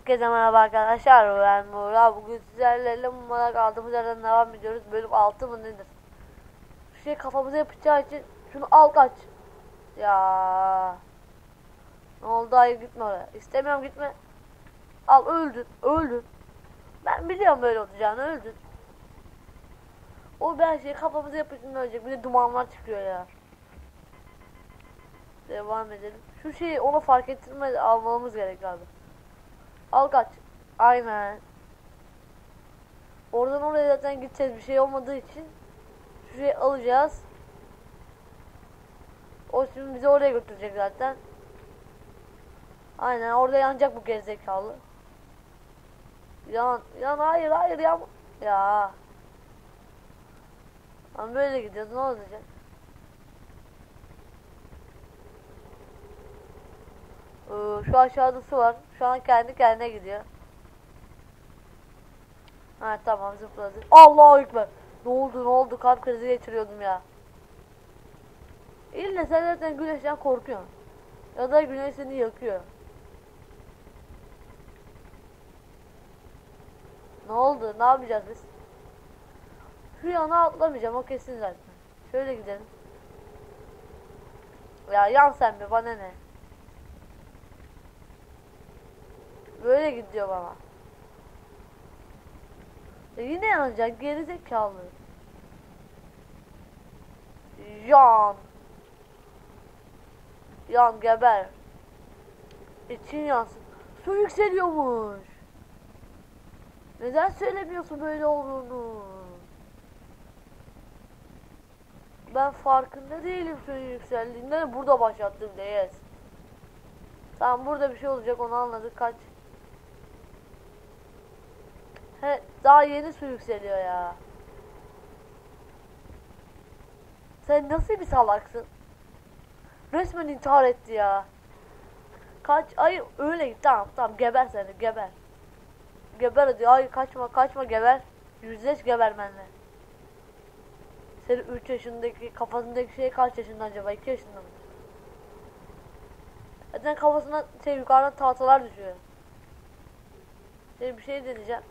Herkese merhaba arkadaşlar ben Muğra bugün sizlerle numara kaldığımız yerden devam ediyoruz. Bölüm 6 mı nedir? Şu şey kafamıza yapacağı için şunu al kaç. Ya. Ne oldu? Hayır gitme oraya. İstemiyorum gitme. Al öldün öldün. Ben biliyorum böyle olacağını öldün. O ben şey kafamıza yapışınca ölecek bir de dumanlar çıkıyor ya. Devam edelim. Şu şeyi ona fark ettirme almamız gerek abi Al kaç. Aynen. Oradan oraya zaten gideceğiz bir şey olmadığı için şurayı alacağız. O şimdi bizi oraya götürecek zaten. Aynen orada yanacak bu gerizekalı. Yan, yan hayır hayır yan. Ya. Ama böyle gidiyoruz ne olacak? Şu aşağıda su var. Şu an kendi kendine gidiyor. Ha tamam zıpladı. Allahu ekber. Ne oldu ne oldu kalp krizi geçiriyordum ya. İlle sen zaten güneşten korkuyorsun. Ya da güneş seni yakıyor. Ne oldu? Ne yapacağız biz? Şu yana atlamayacağım o kesin zaten. Şöyle gidelim. Ya yan sen bir bana ne? Böyle gidiyor bana. E yine yanacak geri zekalı. Yan. Yan geber. İçin yansın. Su yükseliyormuş. Neden söylemiyorsun böyle olduğunu? Ben farkında değilim suyun yükseldiğinde burada başlattım yes. Tamam burada bir şey olacak onu anladık kaç. He, daha yeni su yükseliyor ya. Sen nasıl bir salaksın? Resmen intihar etti ya. Kaç ay öyle git tamam tamam geber seni geber. Geber hadi ay kaçma kaçma geber. Yüzleş geber benimle. Senin 3 yaşındaki kafasındaki şey kaç yaşında acaba? 2 yaşında mı? Zaten kafasına şey yukarıdan tahtalar düşüyor. Şey bir şey deneyeceğim.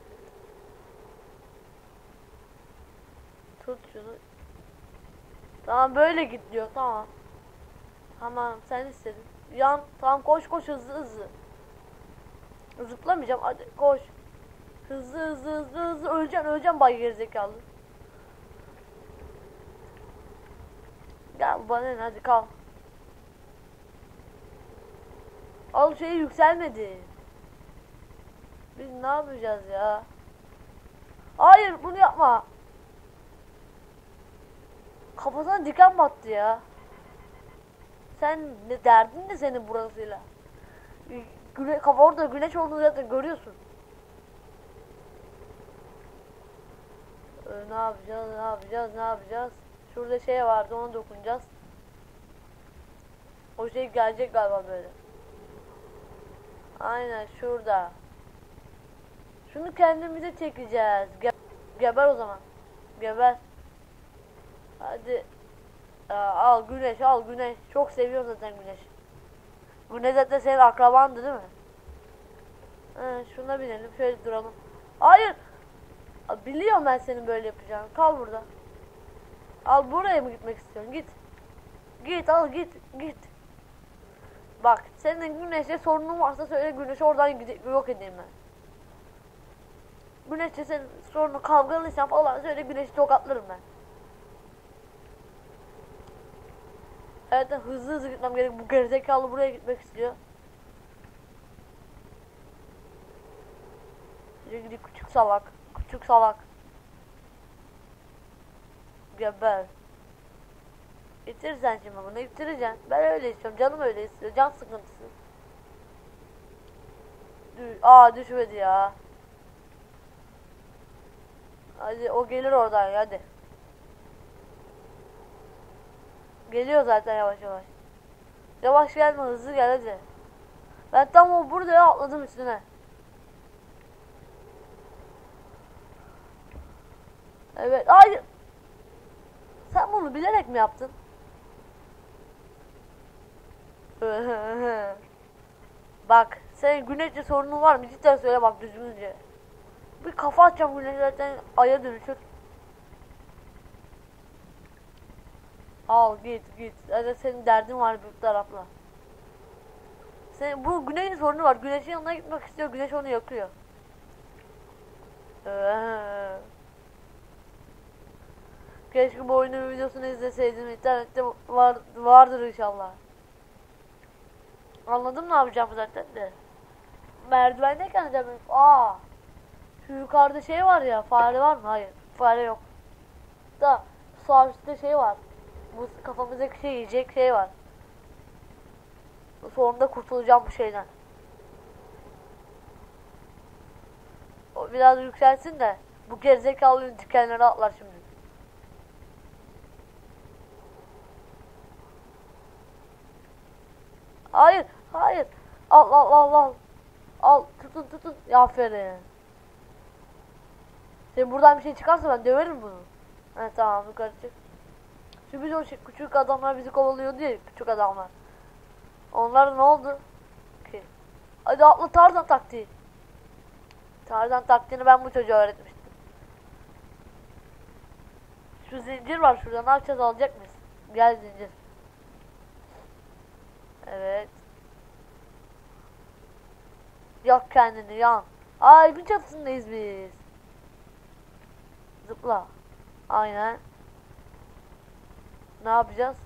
Tut şunu. Tamam böyle git diyor tamam. Tamam sen istedin. Yan tamam koş koş hızlı hızlı. Zıplamayacağım hadi koş. Hızlı hızlı hızlı hızlı öleceğim öleceğim bay gerizekalı. Gel bana ne hadi kal. Al şey yükselmedi. Biz ne yapacağız ya? Hayır bunu yapma. Kafasına diken battı ya. Sen ne derdin de senin burasıyla. Güne, kafa orada güneş olduğunu zaten görüyorsun. Ee, ne yapacağız, ne yapacağız, ne yapacağız? Şurada şey vardı, ona dokunacağız. O şey gelecek galiba böyle. Aynen şurada. Şunu kendimize çekeceğiz. Ge geber o zaman. Geber. Hadi. Aa, al güneş al güneş. Çok seviyorum zaten güneş. Güneş zaten senin akrabandı değil mi? Ha, şuna binelim şöyle duralım. Hayır. Biliyorum ben senin böyle yapacağını. Kal burada. Al buraya mı gitmek istiyorsun? Git. Git al git git. Bak senin güneşle sorunun varsa söyle güneşi oradan yok edeyim ben. Güneşle senin sorunu kavgalıysan falan söyle güneşi tokatlarım ben. Evet hızlı hızlı gitmem gerek. Bu gerizekalı buraya gitmek istiyor. Gidi küçük salak. Küçük salak. Geber. İtir sen şimdi bunu itireceksin. Ben öyle istiyorum. Canım öyle istiyor. Can sıkıntısı. Dü Aa düşmedi ya. Hadi o gelir oradan hadi. Geliyor zaten yavaş yavaş. Yavaş gelme hızlı gel hadi. Ben tam o burada atladım üstüne. Evet hayır. Sen bunu bilerek mi yaptın? Bak Senin güneşle sorunun var mı? Cidden söyle bak düzgünce. Bir kafa atacağım güneş zaten aya dönüşür. Al git git. Zaten senin derdin var bir tarafla. Senin bu güneşin sorunu var. Güneşin yanına gitmek istiyor. Güneş onu yakıyor. Ee. Keşke bu oyunun videosunu izleseydim. İnternette var, vardır inşallah. Anladım ne yapacağımı zaten de. Merdivendeyken de böyle, aa şu yukarıda şey var ya fare var mı? Hayır fare yok. Da sağ üstte şey var. Bu kafamızdaki şey yiyecek şey var. Sonunda kurtulacağım bu şeyden. O biraz yükselsin de bu gerizekalının dikenleri atlar şimdi. Hayır, hayır. Al al al al. Al tutun tutun. Aferin. Senin buradan bir şey çıkarsa ben döverim bunu. Evet tamam yukarı çık. Şu biz o şey- küçük adamlar bizi kovalıyor diye küçük adamlar. Onlar ne oldu? Ki. Hadi atla Tarzan taktiği. Tarzan taktiğini ben bu çocuğa öğretmiştim. Şu zincir var şurada ne yapacağız alacak mıyız? Gel zincir. Evet. Yak kendini yan. Aa evin çatısındayız biz. Zıpla. Aynen. Ne yapacağız?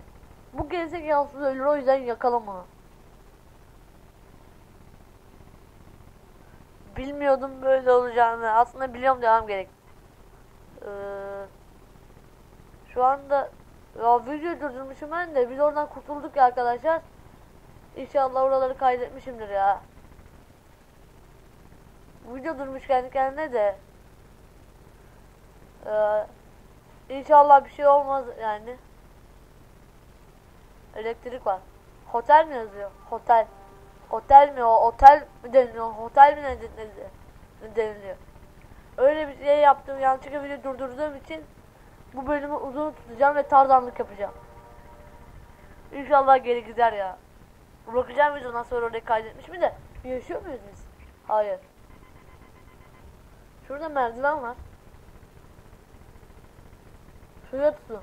Bu gerizekalısı ölür o yüzden yakalım onu. Bilmiyordum böyle olacağını. Aslında biliyorum devam gerek. Ee, şu anda ya video durdurmuşum ben de biz oradan kurtulduk ya arkadaşlar. İnşallah oraları kaydetmişimdir ya. Video durmuş kendi kendine de. Ee, inşallah bir şey olmaz yani. Elektrik var. Hotel mi yazıyor? Hotel. Otel mi o? Otel mi deniliyor? Hotel mi deniliyor? Öyle bir şey yaptım. Yanlışlıkla video durdurduğum için bu bölümü uzun tutacağım ve tarzanlık yapacağım. İnşallah geri gider ya. Bakacağım videodan sonra orayı kaydetmiş mi de yaşıyor muyuz biz? Hayır. Şurada merdiven var. Şuraya tutun.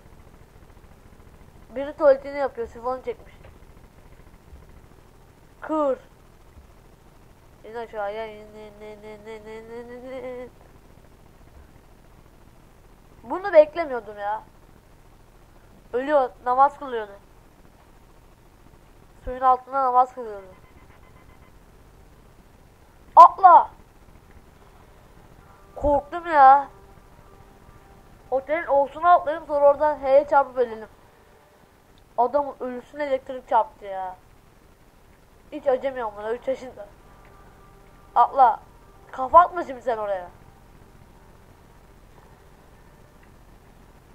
Biri tuvaletini yapıyor. Sifonu çekmiş. Kır. İn aşağıya. İn, in, in, in, in, in, in, in. Bunu beklemiyordum ya. Ölüyor. Namaz kılıyordu. Suyun altında namaz kılıyordu. Atla. Korktum ya. Otelin olsun atlayayım sonra oradan H'ye çarpıp ölelim. Adamın ölüsüne elektrik çarptı ya. Hiç acımıyorum buna 3 yaşında. Atla. Kafa atma şimdi sen oraya.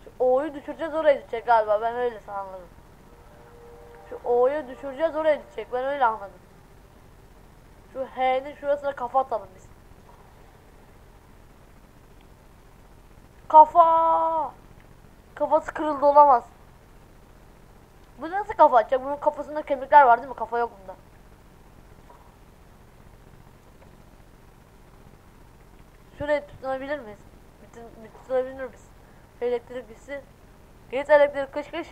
Şu O'yu düşüreceğiz oraya düşecek galiba ben öyle anladım. Şu O'yu düşüreceğiz oraya düşecek ben öyle anladım. Şu H'nin şurasına kafa atalım biz. Kafa! Kafası kırıldı olamaz. Bu nasıl kafa açacak? Bunun kafasında kemikler var değil mi? Kafa yok bunda. Şuraya tutunabilir miyiz? Bütün, tutunabilir miyiz? Elektrik gitsin. Git elektrik kış kış.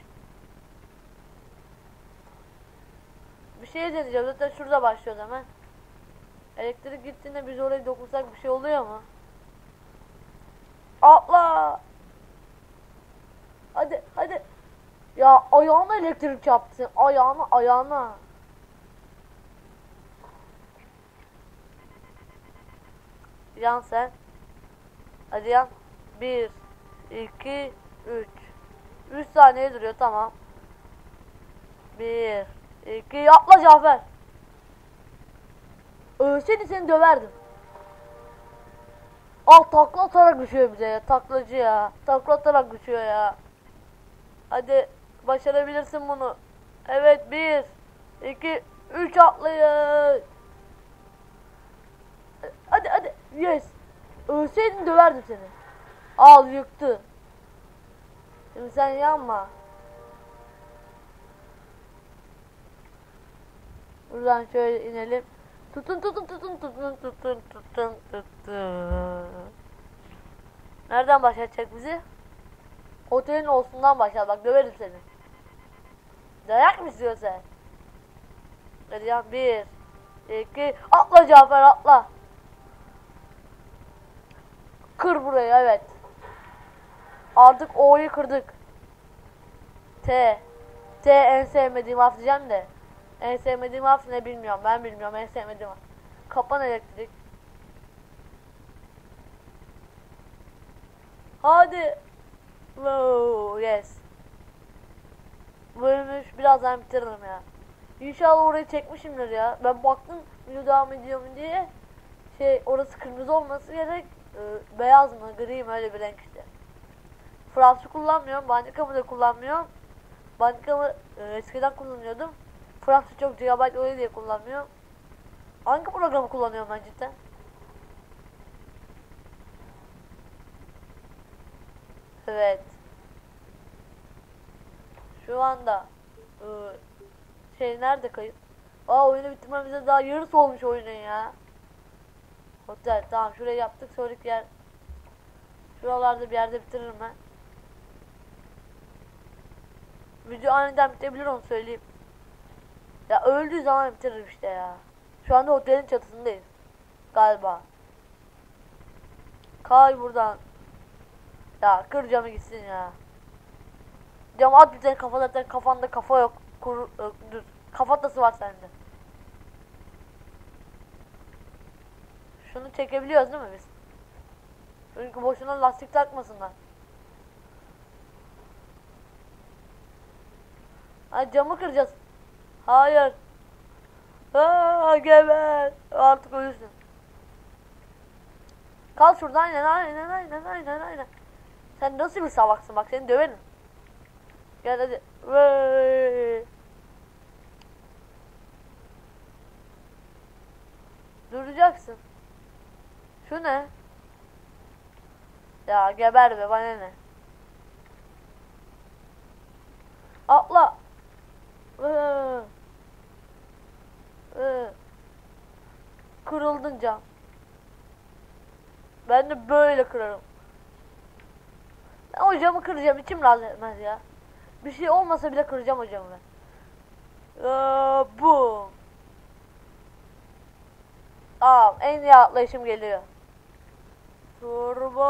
Bir şey deneyeceğim. Zaten şurada başlıyor hemen. Elektrik gittiğinde biz oraya dokunsak bir şey oluyor mu? Atla! Hadi hadi. Ya ayağına elektrik çarptı. Ayağına ayağına. Yan sen. Hadi yan. Bir, iki, üç. Üç saniye duruyor tamam. Bir, iki, atla Cafer. Ölseydi seni döverdim. Al takla atarak düşüyor bize ya. Taklacı ya. Takla atarak düşüyor ya. Hadi başarabilirsin bunu. Evet bir, iki, üç atlayın. Hadi hadi. Yes. Ölseydin döverdim seni. Al yıktı. Şimdi sen yanma. Buradan şöyle inelim. Tutun tutun tutun tutun tutun tutun tutun. Nereden başlatacak bizi? Otelin olsundan başlar bak döverim seni. Dayak mı istiyorsun sen? Hadi ya bir, iki, atla Cafer atla. Kır burayı evet. Artık O'yu kırdık. T. T en sevmediğim harf diyeceğim de. En sevmediğim harf ne bilmiyorum. Ben bilmiyorum en sevmediğim harf. Kapan elektrik. Hadi. Wow, yes. Bölümü birazdan bitiririm ya. İnşallah orayı çekmişimdir ya. Ben baktım video devam ediyor mu diye. Şey orası kırmızı olması gerek. Ee, beyaz mı gri mi öyle bir renk işte. Fransız kullanmıyorum. Bandikamı da kullanmıyorum. Bandikamı e, eskiden kullanıyordum. Fransız çok GB oluyor diye kullanmıyorum. Hangi programı kullanıyorum ben cidden? Evet. Şu anda e, şey nerede kayıt? Aa oyunu bitirmemize daha yarısı olmuş oyunun ya. Otel tamam şurayı yaptık sonraki yer Şuralarda bir yerde bitiririm ben. Video aniden bitebilir onu söyleyeyim. Ya öldüğü zaman bitiririm işte ya. Şu anda otelin çatısındayız. Galiba. Kay buradan. Ya kır camı gitsin ya. Camı at bir kafa zaten kafanda kafa yok. Kur, ö, dur. Kafatası var sende. Şunu çekebiliyoruz değil mi biz? Çünkü boşuna lastik takmasınlar. Ha camı kıracağız. Hayır. Aa, geber. Artık ölürsün. Kal şurada aynen aynen aynen aynen aynen. Sen nasıl bir salaksın bak seni döverim. Hadi. Vay. Duracaksın. Şu ne? Ya geber be bana ne? Atla. Kırıldın cam. Ben de böyle kırarım. Ben o camı kıracağım. içim razı etmez ya. Bir şey olmasa bile kıracağım o camı ben. Ee, bu. Aa, en iyi atlayışım geliyor. Turbo.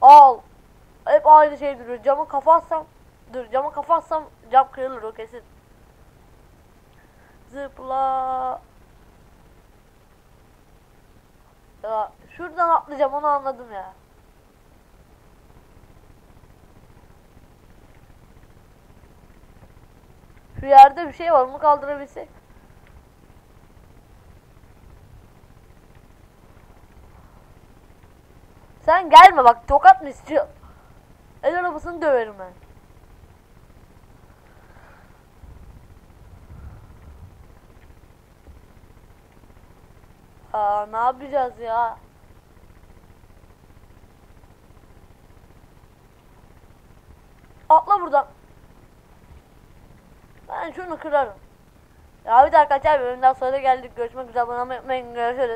Al. Hep aynı şey duruyor. Camı kafa atsam. Dur camı kafa atsam cam kırılır o kesin. Zıpla. Ya şuradan atlayacağım onu anladım ya. Şu yerde bir şey var onu kaldırabilsek. Sen gelme bak tokat mı istiyor? El arabasını döverim ben. Aa ne yapacağız ya? Atla buradan. Ben şunu kırarım. Ya bir dakika arkadaşlar bölümden sonra geldik. Görüşmek üzere. Bana unutmayın. Görüşürüz.